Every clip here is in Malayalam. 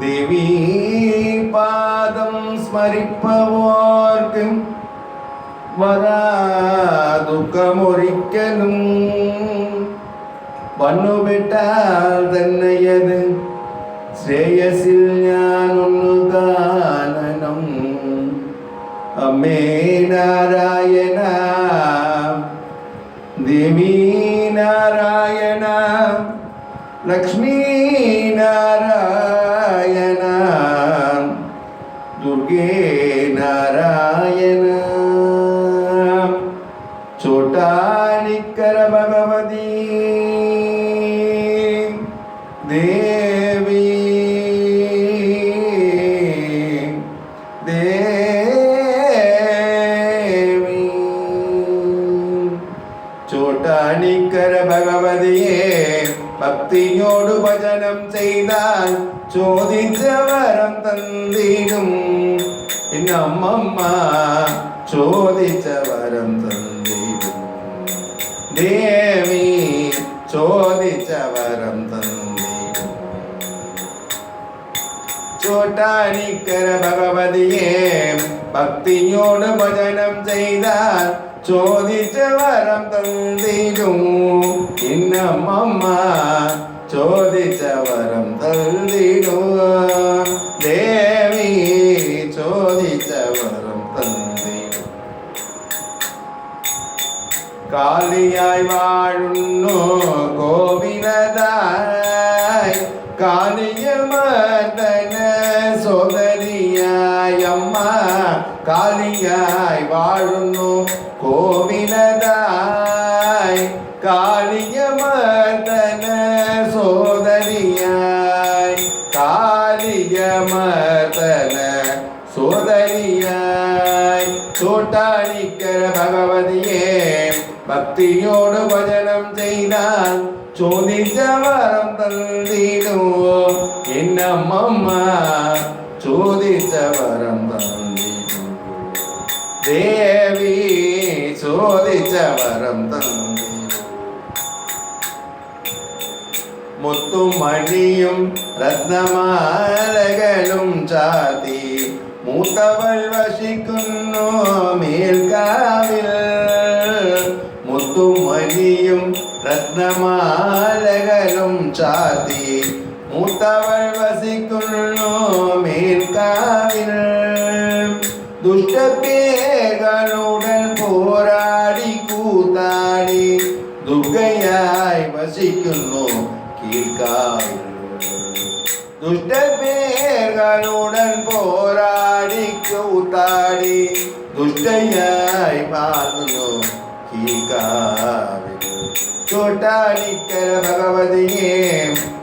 ദേവീ പാദം സ്മരിപ്പവോർക്ക് വരാ ദുഃഖമൊരിക്കലും. വന്നുവിട്ടാൽ തന്നെയത് ശ്രേയസിൽ ഞാനൊന്നു കാനനം അമ്മേ നാരായണ ദേവീ നാരായണ ലക്ഷ്മീ നാരായണ. योगे नारायण छोटा निकर भगवती देवी देवी छोटा निकर भगवती ഭക്തിയോട് ഭജനം ചെയ്താൽ ചോദിച്ച വരം തന്നിടും. പിന്നെ അമ്മമ്മ ചോദിച്ച വരം തന്നിടും. ദേവി ചോദിച്ച വരം തന്നിടും. ചോട്ടാനിക്കര ഭഗവതിയെ ഭക്തിയോട് ഭജനം ചെയ്താൽ ചോദിച്ച വരം തന്നിടും ഇന്നമ്മമ്മ ചോദിച്ച വരം ദേവി ചോദിച്ച വരം തന്നിടും കാളിയായി വാഴുന്നു കോവിലതായി കാളിയമർദ്ദന സോദരിയായ അമ്മ. കാളിയായി വാഴുന്നു കോവിലതായി காளிய மர்தன சோதரியாய் காளிய மர்தன சோதரியாய் சோட்டாளிக்கிற பகவதியே பக்தியோடு பஜனம் செய்தால் சோதிச்ச வரம் தந்திடுவோம் என்னம்மம்மா சோதிச்ச வரம் தந்திடும் தேவி சோதிச்ச வரம் தந்து മുത്തും മണിയും രത്നമാലകളും ചാത്തി മൂത്തവൾ വശിക്കുന്നു മേൽക്കാവിൽ മുത്തുമണിയും രത്നമാലകളും ചാത്തി മൂത്തവൾ വസിക്കുന്നു മേൽക്കാവിൽ ദുഷ്ടപ്പേകളുടൻ പോരാടി കൂത്താടി ദുർഗയായി വസിക്കുന്നു தீர்க்காய் துஷ்ட பேர்களுடன் போராடி கூத்தாடி துஷ்டையாய் மாறுனோ ചോട്ടാടിക്കര ഭഗവതിയെ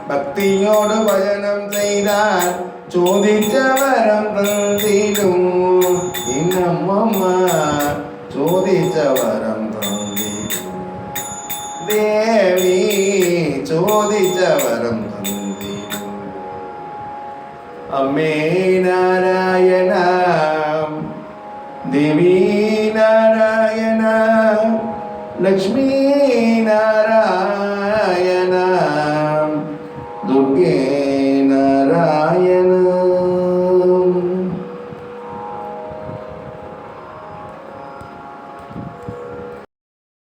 ഭക്തിയോട് ഭജനം ചെയ്താൽ ചോദിച്ച വരം തന്നിടും ഇന്നമ്മ ചോദിച്ച വരം ചോദിച്ച വരം തന്നിടും അമ്മേ നാരായണ ദേവി നാരായണ ലക്ഷ്മീ നാരായണ